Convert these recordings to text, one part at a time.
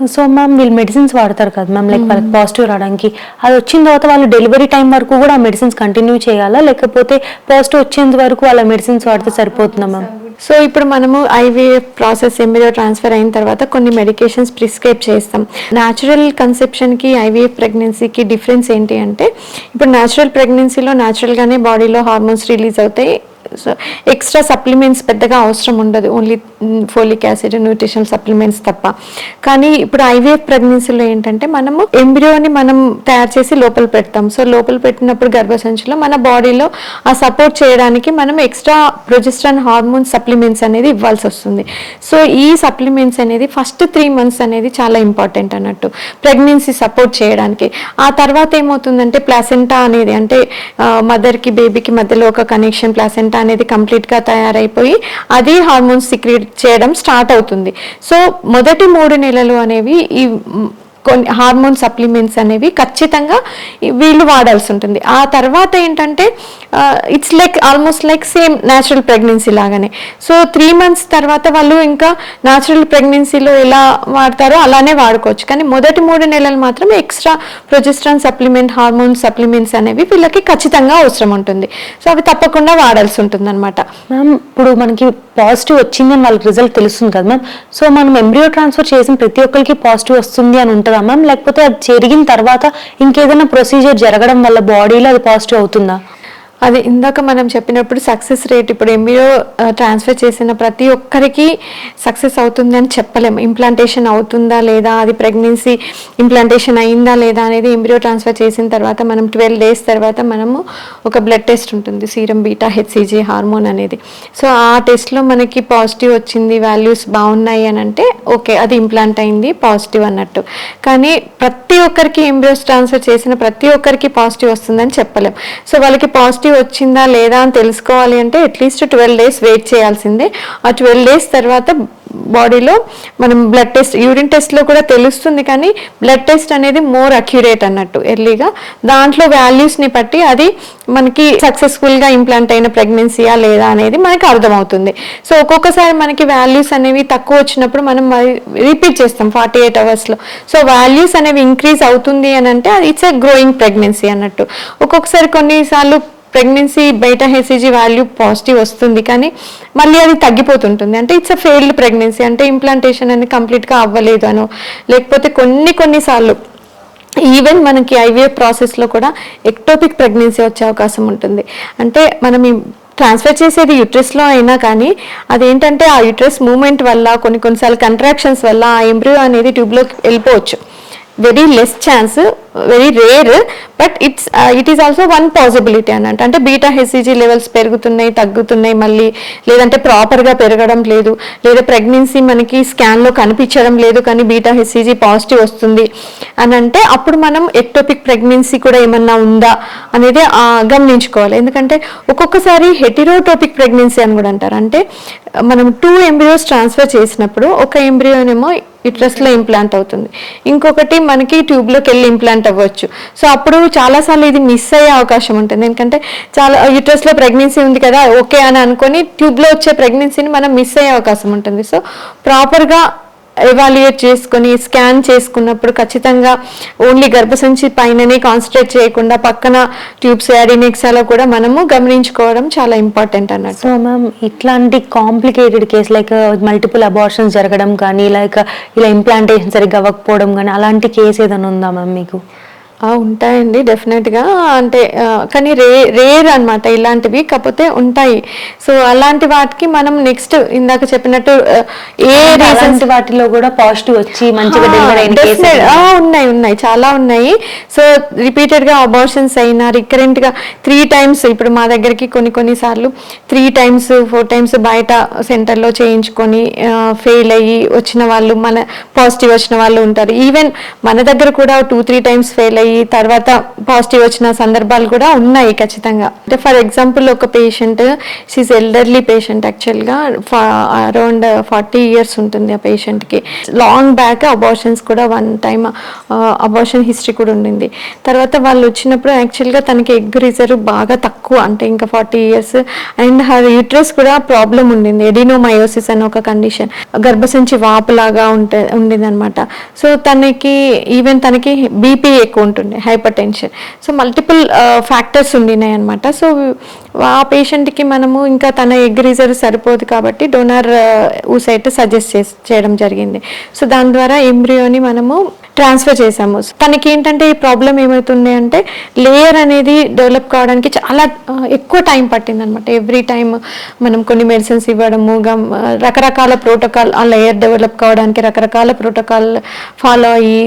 So ma'am వీళ్ళు medicines వాడతారు కదా మ్యామ్ లైక్ వాళ్ళకి పాజిటివ్ రావడానికి. అది వచ్చిన తర్వాత వాళ్ళు డెలివరీ టైం వరకు కూడా ఆ మెడిసిన్స్ కంటిన్యూ చేయాలా? లేకపోతే పాజిటివ్ వచ్చేంత వరకు వాళ్ళ మెడిసిన్స్ వాడితే సరిపోతుందా మ్యామ్? సో ఇప్పుడు మనము ఐవీఎఫ్ ప్రాసెస్ ఎంబీఓ ట్రాన్స్ఫర్ అయిన తర్వాత కొన్ని మెడికేషన్స్ ప్రిస్క్రైబ్ చేస్తాం. న్యాచురల్ కన్సెప్షన్కి ఐవీఎఫ్ ప్రెగ్నెన్సీకి డిఫరెన్స్ ఏంటి అంటే ఇప్పుడు న్యాచురల్ ప్రెగ్నెన్సీలో న్యాచురల్గానే బాడీలో హార్మోన్స్ రిలీజ్ అవుతాయి. సో ఎక్స్ట్రా సప్లిమెంట్స్ పెద్దగా అవసరం ఉండదు. Only folic acid nutritional supplements తప్ప. కానీ ఇప్పుడు ఐవీఎఫ్ ప్రెగ్నెన్సీలో ఏంటంటే మనము ఎంబ్రియోని మనం తయారు చేసి లోపల పెడతాం. సో లోపల పెట్టినప్పుడు గర్భసంచిలో మన బాడీలో ఆ సపోర్ట్ చేయడానికి మనం ఎక్స్ట్రా ప్రొజెస్ట్రాన్ హార్మోన్ సప్లిమెంట్స్ అనేది ఇవ్వాల్సి వస్తుంది. సో ఈ సప్లిమెంట్స్ అనేది ఫస్ట్ త్రీ మంత్స్ అనేది చాలా ఇంపార్టెంట్ అన్నట్టు. ప్రెగ్నెన్సీ సపోర్ట్ చేయడానికి. ఆ తర్వాత ఏమవుతుందంటే ప్లాసెంటా అనేది అంటే మదర్కి బేబీకి మధ్యలో ఒక కనెక్షన్ ప్లాసెంటా అనేది కంప్లీట్గా తయారైపోయి అది హార్మోన్స్ సిక్రియేట్ చేయడం స్టార్ట్ అవుతుంది. సో మొదటి మూడు నెలలు అనేవి ఈ కొన్ని హార్మోన్ సప్లిమెంట్స్ అనేవి ఖచ్చితంగా వీళ్ళు వాడాల్సి ఉంటుంది. ఆ తర్వాత ఏంటంటే it's like almost like same natural pregnancy లాగానే. సో త్రీ మంత్స్ తర్వాత వాళ్ళు ఇంకా న్యాచురల్ ప్రెగ్నెన్సీలో ఎలా వాడతారో అలానే వాడుకోవచ్చు. కానీ మొదటి మూడు నెలలు మాత్రం extra progesterone supplement hormone supplements అనేవి వీళ్ళకి ఖచ్చితంగా అవసరం ఉంటుంది. సో అవి తప్పకుండా వాడాల్సి ఉంటుంది అనమాట మ్యామ్ ఇప్పుడు మనకి పాజిటివ్ వచ్చిందని వాళ్ళకి రిజల్ట్ తెలుస్తుంది కదా మ్యామ్ సో మనం ఎంబ్రియో ట్రాన్స్ఫర్ చేసిన ప్రతి ఒక్కరికి పాజిటివ్ వస్తుంది అని ఉంటుందా మ్యామ్ లేకపోతే అది జరిగిన తర్వాత ఇంకేదైనా ప్రొసీజర్ జరగడం వల్ల బాడీలో అది పాజిటివ్ అవుతుందా? అది ఇందాక మనం చెప్పినప్పుడు సక్సెస్ రేట్ ఇప్పుడు ఎంబీఓ ట్రాన్స్ఫర్ చేసిన ప్రతి ఒక్కరికి సక్సెస్ అవుతుంది అని చెప్పలేము. ఇంప్లాంటేషన్ అవుతుందా లేదా? అది ప్రెగ్నెన్సీ ఇంప్లాంటేషన్ అయిందా లేదా అనేది ఎంబీఓ ట్రాన్స్ఫర్ చేసిన తర్వాత మనం ట్వెల్వ్ డేస్ తర్వాత మనము ఒక బ్లడ్ టెస్ట్ ఉంటుంది సీరం బీటా హెచ్సిజీ హార్మోన్ అనేది. సో ఆ టెస్ట్లో మనకి పాజిటివ్ వచ్చింది వాల్యూస్ బాగున్నాయి అని అంటే ఓకే అది ఇంప్లాంట్ అయింది పాజిటివ్ అన్నట్టు. కానీ ప్రతి ఒక్కరికి ఎంబీఓస్ ట్రాన్స్ఫర్ చేసిన ప్రతి ఒక్కరికి పాజిటివ్ వస్తుందని చెప్పలేం సో వాళ్ళకి పాజిటివ్ వచ్చిందా లేదా అని తెలుసుకోవాలి అంటే అట్లీస్ట్ ట్వెల్వ్ డేస్ వెయిట్ చేయాల్సిందే. ఆ ట్వెల్వ్ డేస్ తర్వాత బాడీలో మనం బ్లడ్ టెస్ట్ యూరిన్ టెస్ట్లో కూడా తెలుస్తుంది కానీ బ్లడ్ టెస్ట్ అనేది మోర్ అక్యురేట్ అన్నట్టు ఎర్లీగా దాంట్లో వాల్యూస్ని బట్టి అది మనకి సక్సెస్ఫుల్గా ఇంప్లాంట్ అయిన ప్రెగ్నెన్సీయా లేదా అనేది మనకి అర్థమవుతుంది. సో ఒక్కొక్కసారి మనకి వాల్యూస్ అనేవి తక్కువ వచ్చినప్పుడు మనం రిపీట్ చేస్తాం ఫార్టీ ఎయిట్ అవర్స్లో సో వాల్యూస్ అనేవి ఇంక్రీజ్ అవుతుంది అని అంటే అది ఇట్స్ ఎ గ్రోయింగ్ ప్రెగ్నెన్సీ అన్నట్టు. ఒక్కొక్కసారి కొన్నిసార్లు ప్రెగ్నెన్సీ బయట హెసిజీ వాల్యూ పాజిటివ్ వస్తుంది కానీ మళ్ళీ అది తగ్గిపోతుంటుంది. అంటే ఇట్స్ అ ఫెయిల్డ్ ప్రెగ్నెన్సీ అంటే ఇంప్లాంటేషన్ అనేది కంప్లీట్గా అవ్వలేదు అనో లేకపోతే కొన్ని కొన్నిసార్లు ఈవెన్ మనకి ఐవీఎఫ్ ప్రాసెస్లో కూడా ఎక్టోపిక్ ప్రెగ్నెన్సీ వచ్చే అవకాశం ఉంటుంది. అంటే మనం ఈ ట్రాన్స్ఫర్ చేసేది యుట్రస్లో అయినా కానీ అదేంటంటే ఆ యుట్రస్ మూమెంట్ వల్ల కొన్ని కొన్నిసార్లు కంట్రాక్షన్స్ వల్ల ఆ ఎంబ్రియో అనేది ట్యూబ్లోకి వెళ్ళిపోవచ్చు. Very less chance very rare but it's it is also one possibility అన్నట్టు. అంటే బీటా హెసిజీ లెవెల్స్ పెరుగుతున్నాయి తగ్గుతున్నాయి మళ్ళీ. లేదంటే ప్రాపర్గా పెరగడం లేదు. లేదా ప్రెగ్నెన్సీ మనకి స్కాన్లో కనిపించడం లేదు కానీ బీటా హెసిజీ పాజిటివ్ వస్తుంది. అని అంటే అప్పుడు మనం ఎక్టోపిక్ ప్రెగ్నెన్సీ కూడా ఏమన్నా ఉందా అనేది గమనించుకోవాలి. ఎందుకంటే ఒక్కొక్కసారి హెటిరోటోపిక్ ప్రెగ్నెన్సీ అని కూడా అంటారు. అంటే మనం టూ ఎంబ్రియోస్ ట్రాన్స్ఫర్ చేసినప్పుడు ఒక ఎంబ్రియోనేమో ఇట్రస్లో ఇంప్లాంట్ అవుతుంది. ఇంకొకటి మనకి ట్యూబ్లోకి వెళ్ళి ఇంప్లాంట్ అవ్వచ్చు. సో అప్పుడు చాలాసార్లు ఇది మిస్ అయ్యే అవకాశం ఉంటుంది. ఎందుకంటే చాలా యూట్రస్లో ప్రెగ్నెన్సీ ఉంది కదా ఓకే అని అనుకొని ట్యూబ్లో వచ్చే ప్రెగ్నెన్సీని మనం మిస్ అయ్యే అవకాశం ఉంటుంది. సో ప్రాపర్గా ఎవాల్యుయేట్ చేసుకొని స్కాన్ చేసుకున్నప్పుడు ఖచ్చితంగా ఓన్లీ గర్భసంచి పైననే కాన్సన్ట్రేట్ చేయకుండా పక్కన ట్యూబ్స్ యాడినెక్సాలో కూడా మనము గమనించుకోవడం చాలా ఇంపార్టెంట్ అన్నట్టు. సో మ్యామ్ ఇట్లాంటి complicated case like multiple abortions జరగడం కానీ లైక్ uh, ఇలా ఇంప్లాంటేషన్ సరిగ్గా అవ్వకపోవడం కానీ అలాంటి కేసు ఏదైనా ఉందా మ్యామ్ మీకు? ఉంటాయండి డెఫినెట్గా అంటే కానీ రే రేర్ అన్నమాట ఇలాంటివి కాకపోతే ఉంటాయి. సో అలాంటి వాటికి మనం నెక్స్ట్ ఇందాక చెప్పినట్టు ఏ అలాంటి వాటిలో కూడా పాజిటివ్ వచ్చి మంచిగా ఉన్నాయి. ఉన్నాయి చాలా ఉన్నాయి. సో రిపీటెడ్గా అబార్షన్స్ అయినా రికరెంట్గా త్రీ టైమ్స్ ఇప్పుడు మా దగ్గరికి కొన్ని కొన్ని సార్లు త్రీ టైమ్స్ ఫోర్ టైమ్స్ బయట సెంటర్లో చేయించుకొని ఫెయిల్ అయ్యి వచ్చిన వాళ్ళు మన పాజిటివ్ వచ్చిన వాళ్ళు ఉంటారు. ఈవెన్ మన దగ్గర కూడా టూ త్రీ టైమ్స్ ఫెయిల్ అయ్యి తర్వాత పాజిటివ్ వచ్చిన సందర్భాలు కూడా ఉన్నాయి ఖచ్చితంగా. అంటే ఫర్ ఎగ్జాంపుల్ ఒక పేషెంట్ షీస్ ఎల్డర్లీ పేషెంట్ యాక్చువల్గా అరౌండ్ ఫార్టీ ఇయర్స్ ఉంటుంది ఆ పేషెంట్కి లాంగ్ బ్యాక్ అబార్షన్స్ కూడా వన్ టైమ్ అబార్షన్ హిస్టరీ కూడా ఉండింది. తర్వాత వాళ్ళు వచ్చినప్పుడు యాక్చువల్గా తనకి ఎగ్ రిజర్వ్ బాగా తక్కువ అంటే ఇంకా forty years and her uterus కూడా ప్రాబ్లం ఉండింది ఎడినోమయోసిస్ అని ఒక కండిషన్ గర్భసంచి వాపులాగా ఉంటే ఉండింది అనమాట సో తనకి ఈవెన్ తనకి బీపీ ఎక్కువ ఉంటుంది hypertension so multiple factors ఉండినాయి అనమాట సో ఆ పేషెంట్కి మనము ఇంకా తన ఎగ్ రిజర్వ్ సరిపోదు కాబట్టి డోనర్ ఊసైట్ సజెస్ట్ చేసి చేయడం జరిగింది. సో దాని ద్వారా ఎంబ్రియోని మనము ట్రాన్స్ఫర్ చేసాము తనకి ఏంటంటే ఈ ప్రాబ్లం ఏమవుతుంది అంటే లేయర్ అనేది డెవలప్ కావడానికి చాలా ఎక్కువ టైం పట్టింది అనమాట ఎవ్రీ టైం మనం కొన్ని మెడిసిన్స్ ఇవ్వడము గమ్ రకరకాల ప్రోటోకాల్ ఆ లేయర్ డెవలప్ కావడానికి రకరకాల ప్రోటోకాల్ ఫాలో అయ్యి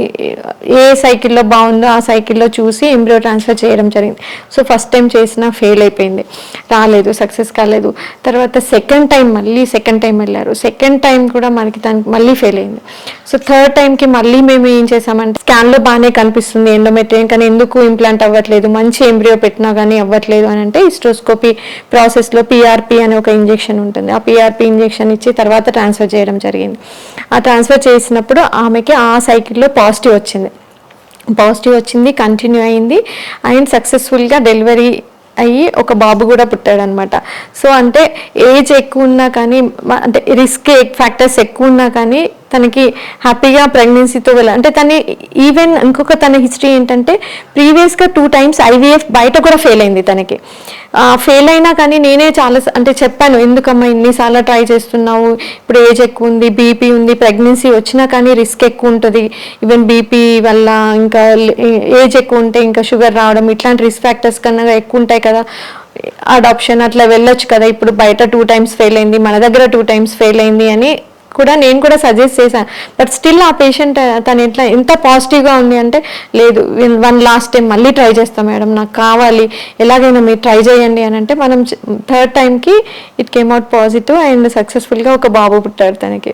ఏ సైకిల్లో బాగుందో ఆ సైకిల్లో చూసి ఎంబ్రియో ట్రాన్స్ఫర్ చేయడం జరిగింది. సో ఫస్ట్ టైం చేసినా ఫెయిల్ అయిపోయింది. రాలేదు సక్సెస్ కాలేదు. తర్వాత సెకండ్ టైం మళ్ళీ సెకండ్ టైం వెళ్ళారు. సెకండ్ టైం కూడా మనకి దానికి మళ్ళీ ఫెయిల్ అయింది. సో థర్డ్ టైంకి మళ్ళీ మేము ఏం చేసామంటే స్కాన్లో బాగానే కనిపిస్తుంది ఎండోమెట్రియం కానీ ఎందుకు ఇంప్లాంట్ అవ్వట్లేదు మంచి ఎంబ్రియో పెట్టినా కానీ అవ్వట్లేదు అని అంటే హిస్ట్రోస్కోపీ ప్రాసెస్లో పిఆర్పి అనే ఒక ఇంజెక్షన్ ఉంటుంది. ఆ పిఆర్పి ఇంజెక్షన్ ఇచ్చి తర్వాత ట్రాన్స్ఫర్ చేయడం జరిగింది. ఆ ట్రాన్స్ఫర్ చేసినప్పుడు ఆమెకి ఆ సైకిల్లో పాజిటివ్ వచ్చింది. పాజిటివ్ వచ్చింది కంటిన్యూ అయింది. అండ్ సక్సెస్ఫుల్గా డెలివరీ అయ్యి ఒక బాబు కూడా పుట్టాడనమాట. సో అంటే ఏజ్ ఎక్కువ ఉన్నా కానీ అంటే రిస్క్ ఫ్యాక్టర్స్ ఎక్కువ ఉన్నా కానీ తనకి హ్యాపీగా ప్రెగ్నెన్సీతో వెళ్ళ అంటే తను ఈవెన్ ఇంకొక తన హిస్టరీ ఏంటంటే ప్రీవియస్గా టూ టైమ్స్ ఐవీఎఫ్ బయట కూడా ఫెయిల్ అయింది తనకి. ఫెయిల్ అయినా కానీ నేనే చాలా అంటే చెప్పాను ఎందుకమ్మా ఇన్నిసార్లు ట్రై చేస్తున్నావు? ఇప్పుడు ఏజ్ ఎక్కువ ఉంది బీపీ ఉంది ప్రెగ్నెన్సీ వచ్చినా కానీ రిస్క్ ఎక్కువ ఉంటుంది. ఈవెన్ బీపీ వల్ల ఇంకా ఏజ్ ఎక్కువ ఉంటే ఇంకా షుగర్ రావడం ఇట్లాంటి రిస్క్ ఫ్యాక్టర్స్ కన్నా ఎక్కువ ఉంటాయి కదా. అడాప్షన్ అట్లా వెళ్ళొచ్చు కదా ఇప్పుడు బయట టూ టైమ్స్ ఫెయిల్ అయింది మన దగ్గర టూ టైమ్స్ ఫెయిల్ అయింది అని కూడా నేను కూడా సజెస్ట్ చేశాను. బట్ స్టిల్ ఆ పేషెంట్ తను ఎట్లా ఎంత పాజిటివ్గా ఉంది అంటే లేదు వన్ లాస్ట్ టైం మళ్ళీ ట్రై చేస్తాం మేడం నాకు కావాలి ఎలాగైనా మీరు ట్రై చేయండి అని అంటే మనం థర్డ్ టైంకి it came out positive and సక్సెస్ఫుల్గా ఒక బాబు పుట్టాడు తనకి.